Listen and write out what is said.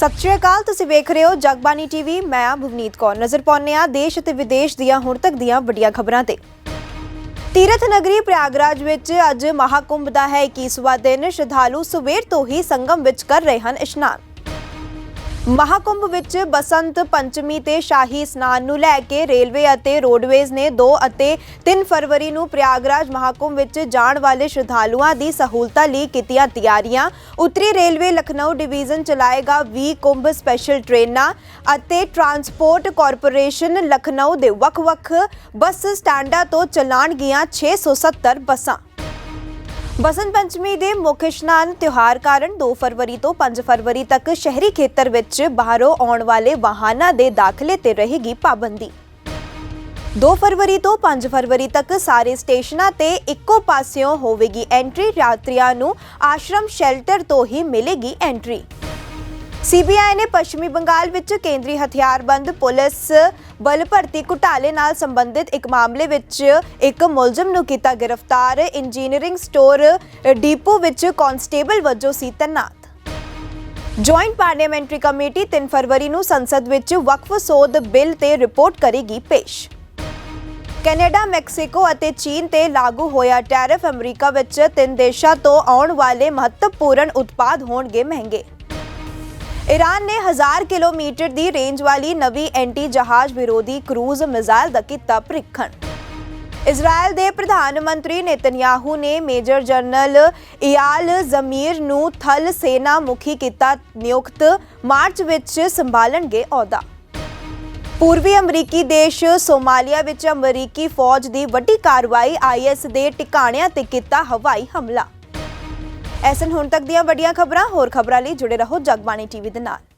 ਸਤਿ ਸ਼੍ਰੀ ਅਕਾਲ, ਤੁਸੀਂ ਵੇਖ ਰਹੇ ਹੋ ਜਗਬਾਨੀ ਟੀਵੀ। ਮੈਂ ਆ ਭਵਨੀਤ ਕੌਰ। ਨਜ਼ਰ ਪਾਉਂਦੇ ਆ ਦੇਸ਼ ਅਤੇ ਵਿਦੇਸ਼ ਦੀਆਂ ਹੁਣ ਤੱਕ ਦੀਆਂ ਵੱਡੀਆਂ ਖਬਰਾਂ ਤੇ। ਤੀਰਥ ਨਗਰੀ ਪ੍ਰਯਾਗਰਾਜ ਵਿੱਚ ਅੱਜ ਮਹਾਕੁੰਭ ਦਾ ਹੈ 21ਵਾਂ ਦਿਨ। ਸ਼ਰਧਾਲੂ ਸਵੇਰ ਤੋਂ ਹੀ ਸੰਗਮ ਵਿੱਚ ਕਰ ਰਹੇ ਹਨ ਇਸ਼ਨਾਨ। ਮਹਾਕੁੰਭ ਵਿੱਚ ਬਸੰਤ ਪੰਚਮੀ ਤੇ ਸ਼ਾਹੀ ਇਸ਼ਨਾਨ ਨੂੰ ਲੈ ਕੇ ਰੇਲਵੇ ਅਤੇ ਰੋਡਵੇਜ਼ ਨੇ 2 ਅਤੇ 3 ਫਰਵਰੀ ਨੂੰ ਪ੍ਰਯਾਗਰਾਜ ਮਹਾਕੁੰਭ ਵਿੱਚ ਜਾਣ ਵਾਲੇ ਸ਼ਰਧਾਲੂਆਂ ਦੀ ਸਹੂਲਤਾਂ ਲਈ ਕੀਤੀਆਂ ਤਿਆਰੀਆਂ। ਉੱਤਰੀ ਰੇਲਵੇ ਲਖਨਊ ਡਿਵੀਜ਼ਨ ਚਲਾਏਗਾ 20 ਕੁੰਭ ਸਪੈਸ਼ਲ ਟ੍ਰੇਨਾਂ ਅਤੇ ਟਰਾਂਸਪੋਰਟ ਕਾਰਪੋਰੇਸ਼ਨ ਲਖਨਊ ਦੇ ਵੱਖ-ਵੱਖ ਬੱਸ ਸਟੈਂਡਾਂ ਤੋਂ ਚਲਾਣਗੀਆਂ 670 ਬੱਸਾਂ। ਬਸੰਤ ਪੰਚਮੀ ਦੇ ਮੁੱਖ ਇਸ਼ਨਾਨ ਤਿਉਹਾਰ ਕਾਰਨ 2 ਫਰਵਰੀ ਤੋਂ 5 ਫਰਵਰੀ ਤੱਕ ਸ਼ਹਿਰੀ ਖੇਤਰ ਵਿੱਚ ਬਾਹਰੋਂ ਆਉਣ ਵਾਲੇ ਵਾਹਨਾਂ ਦੇ ਦਾਖਲੇ ਤੇ ਰਹੇਗੀ ਪਾਬੰਦੀ। 2 ਫਰਵਰੀ ਤੋਂ 5 ਫਰਵਰੀ ਤੱਕ ਸਾਰੇ ਸਟੇਸ਼ਨਾਂ ਤੇ ਇੱਕੋ ਪਾਸਿਓਂ ਹੋਵੇਗੀ ਐਂਟਰੀ ਯਾਤਰੀਆਂ ਨੂੰ ਆਸ਼ਰਮ ਸ਼ੈਲਟਰ ਤੋਂ ਹੀ ਮਿਲੇਗੀ ਐਂਟਰੀ। ਸੀਬੀਆਈ ਨੇ ਪੱਛਮੀ ਬੰਗਾਲ ਵਿੱਚ ਕੇਂਦਰੀ ਹਥਿਆਰਬੰਦ ਪੁਲਿਸ ਬਲ ਭਰਤੀ ਘੁਟਾਲੇ ਨਾਲ ਸੰਬੰਧਿਤ ਇੱਕ ਮਾਮਲੇ ਵਿੱਚ ਇੱਕ ਮੁਲਜ਼ਮ ਨੂੰ ਕੀਤਾ ਗ੍ਰਿਫਤਾਰ। ਇੰਜੀਨੀਅਰਿੰਗ ਸਟੋਰ ਡੀਪੋ ਵਿੱਚ ਕਾਂਸਟੇਬਲ ਵਜੋਂ ਸੀ ਤੈਨਾਤ। ਜੁਆਇੰਟ ਪਾਰਲੀਮੈਂਟਰੀ ਕਮੇਟੀ 3 ਫਰਵਰੀ ਨੂੰ ਸੰਸਦ ਵਿੱਚ ਵਕਫ ਸੋਧ ਬਿੱਲ ਤੇ ਰਿਪੋਰਟ ਕਰੇਗੀ ਪੇਸ਼। ਕੈਨੇਡਾ, ਮੈਕਸੀਕੋ ਅਤੇ ਚੀਨ ਤੇ ਲਾਗੂ ਹੋਇਆ ਟੈਰਿਫ ਅਮਰੀਕਾ ਵਿੱਚ ਤਿੰਨ ਦੇਸ਼ਾਂ ਤੋਂ ਆਉਣ ਵਾਲੇ ਮਹੱਤਵਪੂਰਨ ਉਤਪਾਦ ਹੋਣਗੇ ਮਹਿੰਗੇ। ਈਰਾਨ ਨੇ 1000 ਕਿਲੋਮੀਟਰ ਦੀ ਰੇਂਜ ਵਾਲੀ ਨਵੀਂ ਐਂਟੀ ਜਹਾਜ਼ ਵਿਰੋਧੀ ਕਰੂਜ਼ ਮਿਜ਼ਾਈਲ ਦਾ ਕੀਤਾ ਪ੍ਰੀਖਣ। ਇਜ਼ਰਾਈਲ ਦੇ ਪ੍ਰਧਾਨ ਮੰਤਰੀ ਨੇਤਨਯਾਹੂ ਨੇ ਮੇਜਰ ਜਨਰਲ ਇਆਲ ਜ਼ਮੀਰ ਨੂੰ ਥਲ ਸੈਨਾ ਮੁਖੀ ਕੀਤਾ ਨਿਯੁਕਤ, ਮਾਰਚ ਵਿੱਚ ਸੰਭਾਲਣਗੇ ਅਹੁਦਾ। ਪੂਰਬੀ ਅਮਰੀਕੀ ਦੇਸ਼ ਸੋਮਾਲੀਆ ਵਿੱਚ ਅਮਰੀਕੀ ਫੌਜ ਦੀ ਵੱਡੀ ਕਾਰਵਾਈ ਆਈਐਸ ਦੇ ਟਿਕਾਣਿਆਂ ਤੇ ਕੀਤਾ ਹਵਾਈ ਹਮਲਾ। ਐਸਨ ਹੁਣ ਤੱਕ ਦੀਆਂ ਵੱਡੀਆਂ ਖਬਰਾਂ। ਹੋਰ ਖਬਰਾਂ ਲਈ ਜੁੜੇ ਰਹੋ ਜਗਬਾਣੀ ਟੀਵੀ ਦੇ ਨਾਲ।